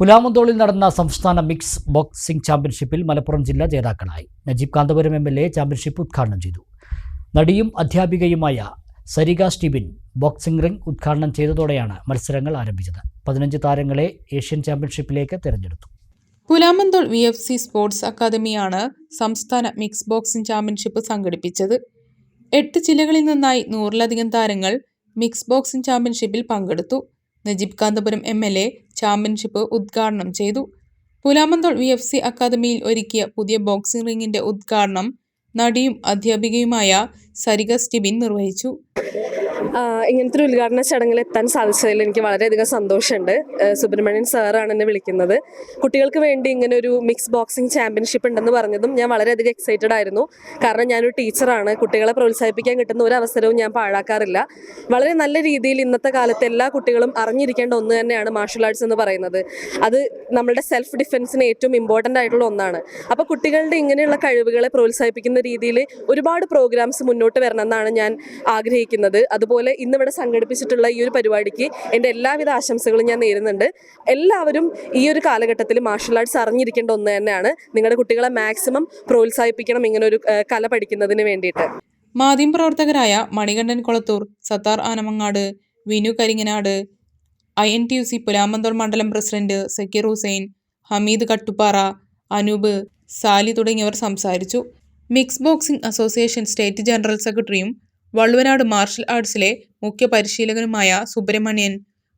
പുലാമന്തോളിൽ നടന്ന സംസ്ഥാന mix boxing ചാമ്പ്യൻഷിപ്പിൽ മലപ്പുറം ജില്ല ജേതാക്കളായി. Najeeb Kanthapuram M L A championship ഉദ്ഘാടനം ചെയ്തു. നടിയും അധ്യാപികയുമായ സരിക സ്റ്റീബിൻ ബോക്സിംഗ് റിംഗ് ഉദ്ഘാടനം ചെയ്തതോടെയാണ് മത്സരങ്ങൾ ആരംഭിച്ചത്. പതിനഞ്ച് താരങ്ങളെ ഏഷ്യൻ ചാമ്പ്യൻഷിപ്പിലേക്ക് തിരഞ്ഞെടുത്തു. Pulamanthole V F C sports അക്കാദമിയാണ് സംസ്ഥാന മിക്സ് ബോക്സിംഗ് ചാമ്പ്യൻഷിപ്പ് സംഘടിപ്പിച്ചത്. എട്ട് ജില്ലകളിൽ നിന്നായി നൂറിലധികം താരങ്ങൾ മിക്സ് ബോക്സിംഗ് ചാമ്പ്യൻഷിപ്പിൽ പങ്കെടുത്തു. Najeeb Kanthapuram M L A championship ഉദ്ഘാടനം ചെയ്തു. പുലാമന്തോൾ വി എഫ് സി അക്കാദമിയിൽ ഒരുക്കിയ പുതിയ ബോക്സിംഗ് റിംഗിന്റെ ഉദ്ഘാടനം നടിയും അധ്യാപികയുമായ സരിക സ്റ്റിബിൻ നിർവഹിച്ചു. ഇങ്ങനത്തെ ഒരു ഉദ്ഘാടന ചടങ്ങിൽ എത്താൻ സാധിച്ചതിൽ എനിക്ക് വളരെയധികം സന്തോഷമുണ്ട്. സുബ്രഹ്മണ്യൻ സാറാണ് എന്നെ വിളിക്കുന്നത്. കുട്ടികൾക്ക് വേണ്ടി ഇങ്ങനെ ഒരു മിക്സ് ബോക്സിംഗ് ചാമ്പ്യൻഷിപ്പ് ഉണ്ടെന്ന് പറഞ്ഞതും ഞാൻ വളരെയധികം എക്സൈറ്റഡ് ആയിരുന്നു. കാരണം ഞാനൊരു ടീച്ചറാണ് കുട്ടികളെ പ്രോത്സാഹിപ്പിക്കാൻ കിട്ടുന്ന ഒരു അവസരവും ഞാൻ പാഴാക്കാറില്ല. വളരെ നല്ല രീതിയിൽ ഇന്നത്തെ കാലത്ത് എല്ലാ കുട്ടികളും അറിഞ്ഞിരിക്കേണ്ട ഒന്ന് തന്നെയാണ് മാർഷൽ ആർട്സ് എന്ന് പറയുന്നത്. അത് നമ്മുടെ സെൽഫ് ഡിഫെൻസിന് ഏറ്റവും ഇമ്പോർട്ടന്റ് ആയിട്ടുള്ള ഒന്നാണ്. അപ്പോൾ കുട്ടികളുടെ ഇങ്ങനെയുള്ള കഴിവുകളെ പ്രോത്സാഹിപ്പിക്കുന്ന രീതിയിൽ ഒരുപാട് പ്രോഗ്രാംസ് മുന്നോട്ട് വരണമെന്നാണ് ഞാൻ ആഗ്രഹിക്കുന്നത്. അതുപോലെ ഇന്നിവിടെ സംഘടിപ്പിച്ചിട്ടുള്ള ഈ ഒരു പരിപാടിക്ക് എന്റെ എല്ലാവിധ ആശംസകളും ഞാൻ നേരുന്നുണ്ട്. എല്ലാവരും ഈ ഒരു കാലഘട്ടത്തിൽ മാർഷൽ ആർട്സ് അറിഞ്ഞിരിക്കേണ്ട ഒന്ന് തന്നെയാണ്. നിങ്ങളുടെ കുട്ടികളെ മാക്സിമം പ്രോത്സാഹിപ്പിക്കണം ഇങ്ങനെ ഒരു കല പഠിക്കുന്നതിന് വേണ്ടിയിട്ട്. മാധ്യമപ്രവർത്തകരായ Manikandan Kolathur Sathar Anamangad Vinu Karinganad I N T U C Pulamanthole മണ്ഡലം പ്രസിഡന്റ് സക്കീർ ഹുസൈൻ ഹമീദ് കട്ടുപ്പാറ അനൂപ് സാലി തുടങ്ങിയവർ സംസാരിച്ചു. Mix boxing association state general സെക്രട്ടറിയും വള്ളുവനാട് മാർഷൽ ആർട്സിലെ മുഖ്യ പരിശീലകനുമായ Subrahmanian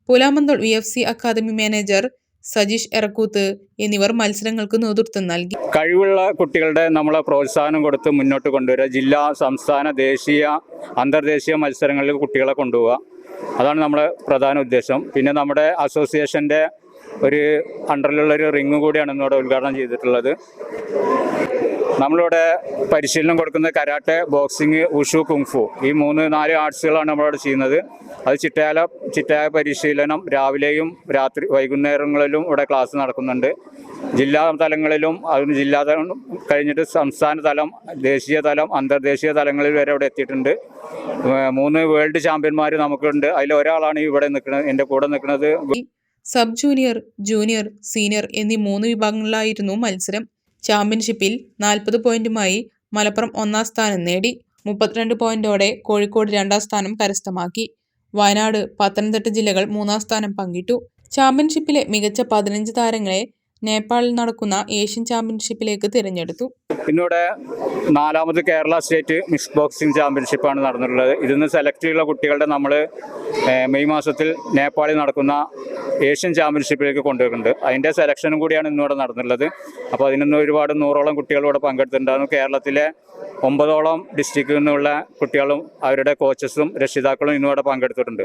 Pulamanthole V F C academy manager Sajeesh Erakkooth എന്നിവർ മത്സരങ്ങൾക്ക് നേതൃത്വം നൽകി. കഴിവുള്ള കുട്ടികളുടെ നമ്മൾ പ്രോത്സാഹനം കൊടുത്ത് മുന്നോട്ട് കൊണ്ടുവരിക. ജില്ലാ സംസ്ഥാന ദേശീയ അന്തർദേശീയ മത്സരങ്ങളിൽ കുട്ടികളെ കൊണ്ടുപോവുക. അതാണ് നമ്മുടെ പ്രധാന ഉദ്ദേശം. പിന്നെ നമ്മുടെ അസോസിയേഷന്റെ ഒരു അണ്ടറിലുള്ള ഒരു റിങ് കൂടിയാണ് ഇന്നിവിടെ ഉദ്ഘാടനം ചെയ്തിട്ടുള്ളത്. നമ്മളിവിടെ പരിശീലനം കൊടുക്കുന്ന കരാട്ടെ ബോക്സിങ് ഉഷു കുങ്ഫു ഈ മൂന്ന് നാല് ആർട്സുകളാണ് നമ്മളിവിടെ ചെയ്യുന്നത്. അത് ചിട്ടയാല ചിട്ടയായ പരിശീലനം രാവിലെയും രാത്രി വൈകുന്നേരങ്ങളിലും ഇവിടെ ക്ലാസ് നടക്കുന്നുണ്ട്. ജില്ലാ തലങ്ങളിലും അതിന് ജില്ലാ തലം കഴിഞ്ഞിട്ട് സംസ്ഥാന തലം ദേശീയ തലം അന്തർദേശീയ തലങ്ങളിൽ വരെ ഇവിടെ എത്തിയിട്ടുണ്ട്. മൂന്ന് വേൾഡ് ചാമ്പ്യന്മാർ നമുക്കുണ്ട്. അതിൽ ഒരാളാണ് ഇവിടെ നിൽക്കുന്നത് എന്റെ കൂടെ നിൽക്കുന്നത്. സബ് ജൂനിയർ ജൂനിയർ സീനിയർ എന്നീ മൂന്ന് വിഭാഗങ്ങളിലായിരുന്നു മത്സരം. ചാമ്പ്യൻഷിപ്പിൽ നാൽപ്പത് പോയിന്റുമായി മലപ്പുറം ഒന്നാം സ്ഥാനം നേടി. മുപ്പത്തിരണ്ട് പോയിന്റോടെ കോഴിക്കോട് രണ്ടാം സ്ഥാനം കരസ്ഥമാക്കി. വയനാട് പത്തനംതിട്ട ജില്ലകൾ മൂന്നാം സ്ഥാനം പങ്കിട്ടു. ചാമ്പ്യൻഷിപ്പിലെ മികച്ച പതിനഞ്ച് താരങ്ങളെ നേപ്പാളിൽ നടക്കുന്ന ഏഷ്യൻ ചാമ്പ്യൻഷിപ്പിലേക്ക് തിരഞ്ഞെടുത്തു. പിന്നീട് നാലാമത് കേരള സ്റ്റേറ്റ് മിക്സ് ബോക്സിംഗ് ചാമ്പ്യൻഷിപ്പാണ് നടന്നിട്ടുള്ളത്. ഇതിൽ നിന്ന് സെലക്ട് ചെയ്യുള്ള കുട്ടികളുടെ നമ്മൾ മെയ് മാസത്തിൽ നേപ്പാളിൽ നടക്കുന്ന ഏഷ്യൻ ചാമ്പ്യൻഷിപ്പിലേക്ക് കൊണ്ടുവരുന്നുണ്ട്. അതിന്റെ സെലക്ഷനും കൂടിയാണ് ഇന്നിവിടെ നടന്നിട്ടുള്ളത്. അപ്പോൾ അതിനൊന്നും ഒരുപാട് നൂറോളം കുട്ടികളിവിടെ പങ്കെടുത്തിട്ടുണ്ടായിരുന്നു കേരളത്തിലെ ഒമ്പതോളം ഡിസ്ട്രിക്റ്റിൽ നിന്നുള്ള കുട്ടികളും അവരുടെ കോച്ചസും രക്ഷിതാക്കളും ഇന്നിവിടെ പങ്കെടുത്തിട്ടുണ്ട്.